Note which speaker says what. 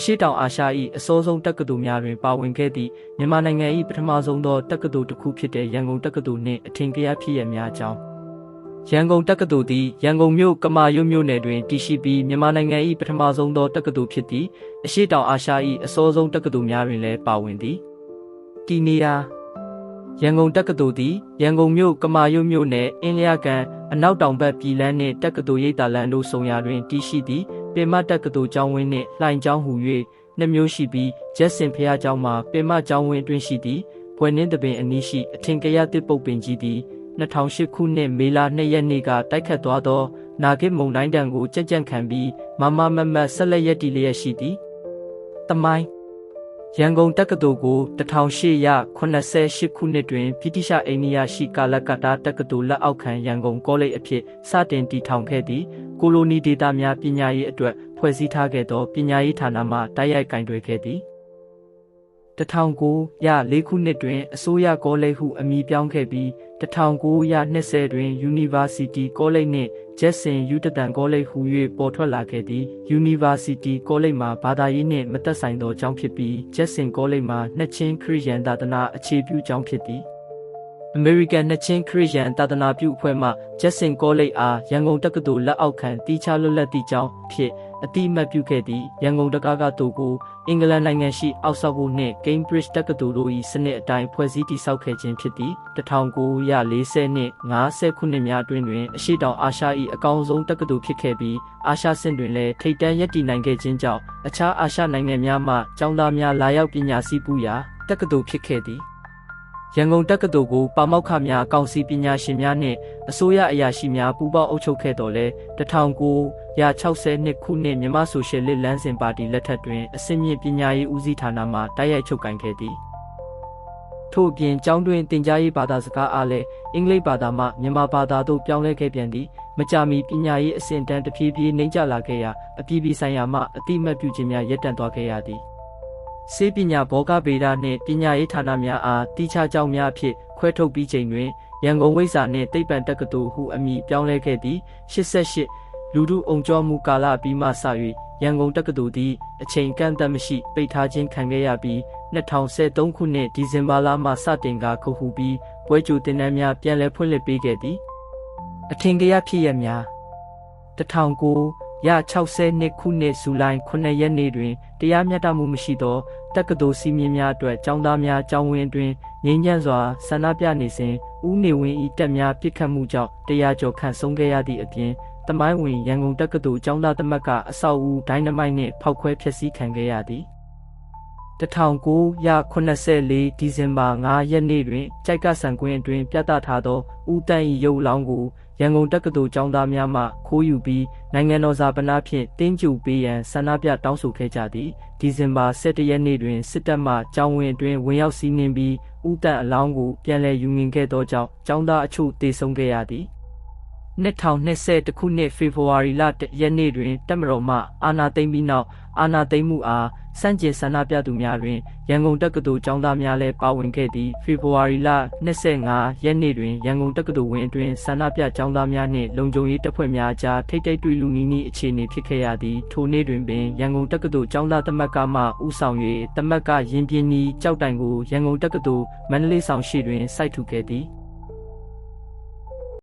Speaker 1: အရှိတောင်အာရှ၏အစောဆုံးတက္ကသိုလ်များတွင်ပါဝင်ခဲ့သည့်မြန်မာနိုင်ငံ၏ပထမဆုံးသောတက္ကသိုလ်တစ်ခုဖြစ်တဲ့ရန်ကုန်တက္ကသိုလ်နှင့်အထင်ကရဖြစ်ရများအကြောင်းရန်ကုန်တက္ကသိုလ်သည်ရန်ကုန်မြို့ကမာရွတ်မြို့နယ်တွင်တည်ရှိပြီးမြန်မာနိုင်ငံ၏ပထမဆုံးသောတက္ကသိုလ်ဖြစ်သည့်အရှိတောင်အာရှ၏အစောဆုံးတက္ကသိုလ်များတွင်လည်းပါဝင်သည်တီနီယာရန်ကုန်တက္ကသိုလ်သည်ရန်ကုန်မြို့ကမာရွတ်မြို့နယ်အင်းလျာကန်အနောက်တောင်ဘက်ပြည်လန်းနှင့်တက္ကသိုလ်ရိပ်သာလန်တို့ဆုံရာတွင်တည်ရှိသည့် ပင်မတက္ကသိုလ်ကျောင်းဝင်းနှင့်လှိုင်ကျောင်းဟူ၍နှစ်မျိုးရှိပြီးဂျက်စင်ဖျားကျောင်းမှာပင်မကျောင်းဝင်းတွင်ရှိသည့်ဘွယ်နှင်းတပင်အနီးရှိအထင်ကရတစ်ပုတ်ပင်ကြီးသည်2008ခုနှစ်မေလ2ရက်နေ့ကတိုက်ခတ်သွားသော နာဂစ်မုန်တိုင်းတံကိုကြက်ကြန့်ခံပြီးမမမမဆက်လက်ရက်တည်လျက်ရှိသည်တမိုင်းရန်ကုန်တက္ကသိုလ်ကို1888ခုနှစ်တွင်ဗြိတိရှအိန္ဒိယရှိကာလကတ္တာတက္ကသိုလ်လက်အောက်ခံရန်ကုန်ကောလိပ်အဖြစ်စတင်တည်ထောင်ခဲ့သည့် ကိုလိုနီဒေတာများပညာရေးအတွက်ဖွဲ့စည်းထားခဲ့သောပညာရေးဌာနမှတိုက်ရိုက်ကင်တွယ်ခဲ့သည်1900ရ4ခုနှစ်တွင်အစိုးရကောလိပ်ဟုအမည်ပြောင်းခဲ့ပြီး1920တွင် University College နှင့် Jackson ယူတတန်ကောလိပ်ဟူ၍ပေါ်ထွက်လာခဲ့သည် University College မှာဘာသာရေးနှင့်မသက်ဆိုင်သောကျောင်းဖြစ်ပြီး Jackson College မှာနှစ်ချင်းခရစ်ယာန်သာသနာအခြေပြုကျောင်းဖြစ်သည် American နှစ်ချင်းခရစ်ယာန်သာသနာပြုအဖွဲ့မှ Jackson College အားရန်ကုန်တက္ကသိုလ်လက်အောက်ခံတီးခြားလွတ်လပ်သည့်ကျောင်းဖြစ်အတိအမှတ်ပြုခဲ့သည့်ရန်ကုန်တက္ကသိုလ်ကိုအင်္ဂလန်နိုင်ငံရှိအောက်ဆာဖို့နှင့် Cambridge တက္ကသိုလ်တို့၏စနစ်အတိုင်းဖွဲ့စည်းတည်ဆောက်ခဲ့ခြင်းဖြစ်သည်1940နှင့်50ခုနှစ်များအတွင်းတွင်အရှိတောင်အာရှ၏အကောင်းဆုံးတက္ကသိုလ်ဖြစ်ခဲ့ပြီးအာရှဆင့်တွင်လည်းထိပ်တန်းရပ်တည်နိုင်ခဲ့ခြင်းကြောင့်အခြားအာရှနိုင်ငံများမှကျောင်းသားများလာရောက်ပညာစည်းပူးရာတက္ကသိုလ်ဖြစ်ခဲ့သည် ရန်ကုန်တက္ကသိုလ်ကိုပါမောက္ခများအကောင်စီပညာရှင်များနှင့်အစိုးရအရာရှိများပူးပေါင်းအုပ်ချုပ်ခဲ့တော်လဲ1962ခုနှစ်မြန်မာဆိုရှယ်လစ်လမ်းစဉ်ပါတီလက်ထက်တွင်အစစ်မြင့်ပညာရေးဦးစီးဌာနမှတိုက်ရိုက်ချုပ်ကိုင်ခဲ့သည်ထို့အပြင်ကျောင်းတွင်တင် जा ရေးဘာသာစကားအားလည်းအင်္ဂလိပ်ဘာသာမှမြန်မာဘာသာသို့ပြောင်းလဲခဲ့ပြန်သည်မကြမီပညာရေးအဆင့်တန်းတဖြည်းဖြည်းနှိမ့်ကျလာခဲ့ရာအပြည်ပြည်ဆိုင်ရာမှအတိအမှတ်ပြုခြင်းများရပ်တန့်သွားခဲ့ရသည် စေပညာဘောဂဗေဒနှင့်ပညာရေးဌာနများအားတိကျကြောင်းများဖြင့်ခွဲထုတ်ပြီးချိန်တွင်ရန်ကုန်ဝိဇ္ဇာနှင့်သိပ္ပံတက္ကသိုလ်ဟုအမည်ပြောင်းလဲခဲ့သည်88လူထုအုံကြောမှုကာလပြီးမှစ၍ရန်ကုန်တက္ကသိုလ်သည်အချိန်ကန့်သတ်မရှိပိတ်ထားခြင်းခံခဲ့ရပြီး2013ခုနှစ်ဒီဇင်ဘာလမှစတင်ကခုဟူပြီးပွဲကြိုတင်နန်းများပြန်လည်ဖွင့်လှစ်ပေးခဲ့သည်အထင်ကရဖြစ်ရများ1900 ရ60နှစ်ခုနှစ်ဇူလိုင်9ရက်နေ့တွင်တရားမျှတမှုမရှိသောတက္ကသိုလ်စီမင်းများအတွက်ចောင်းသားများចောင်းဝင်းတွင်ငြိမ်းချမ်းစွာဆန္ဒပြနေစဉ်ဦးနေဝင်း၏တက်များပြစ်ခတ်မှုကြောင့်တရားကျော်ခန့်ဆုံးခဲ့ရသည့်အပြင်တမိုင်းဝင်ရန်ကုန်တက္ကသိုလ်ကျောင်းသားသမတ်ကအဆောက်အဦဒိုင်းနမိုက်နှင့်ဖောက်ခွဲဖျက်ဆီးခံခဲ့ရသည်1984ဒီဇင်ဘာ9ရက်နေ့တွင်ကြိုက်ကဆန်ကွင်းအတွင်းပြသထားသောဦးတန်း၏ရုပ်လောင်းကို ရန်ကုန်တက္ကသိုလ်ကျောင်းသားများမှခိုးယူပြီးနိုင်ငံတော်စာပနာဖြင့်တင်းကျပ်ပေးရန်ဆန္ဒပြတောင်းဆိုခဲ့ကြသည်ဒီဇင်ဘာ17ရက်နေ့တွင်စစ်တပ်မှကျောင်းဝင်အတွင်းဝင်ရောက်စီးနင်းပြီးဦးတန်းအလောင်းကိုပြန်လည်ယူငင်ခဲ့သောကြောင့်ကျောင်းသားအချို့တေဆုံးခဲ့ရသည် 2020ခုနှစ်ဖေဖော်ဝါရီလရက်နေ့တွင်တက်မတော်မှအာဏာသိမ်းပြီးနောက်အာဏာသိမ်းမှုအားစန့်ကျင်ဆန္ဒပြသူများတွင်ရန်ကုန်တက္ကသိုလ်ကျောင်းသားများလည်းပါဝင်ခဲ့သည့်ဖေဖော်ဝါရီလ25ရက်နေ့တွင်ရန်ကုန်တက္ကသိုလ်ဝင်းအတွင်းဆန္ဒပြကျောင်းသားများနှင့်လုံခြုံရေးတပ်ဖွဲ့များကြားထိတ်တိတ်တွေ့လူနီးနီးအခြေအနေဖြစ်ခဲ့ရသည်ထိုနေ့တွင်ပင်ရန်ကုန်တက္ကသိုလ်ကျောင်းသားသမတ်ကမှဦးဆောင်၍သမတ်ကရင်ပြင်းနီကြောက်တိုင်ကိုရန်ကုန်တက္ကသိုလ်မန္တလေးဆောင်ရှိတွင်စိုက်ထူခဲ့သည်